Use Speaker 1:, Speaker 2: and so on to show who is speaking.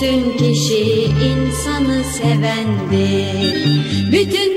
Speaker 1: üstün kişi insanı sevendir. Bütün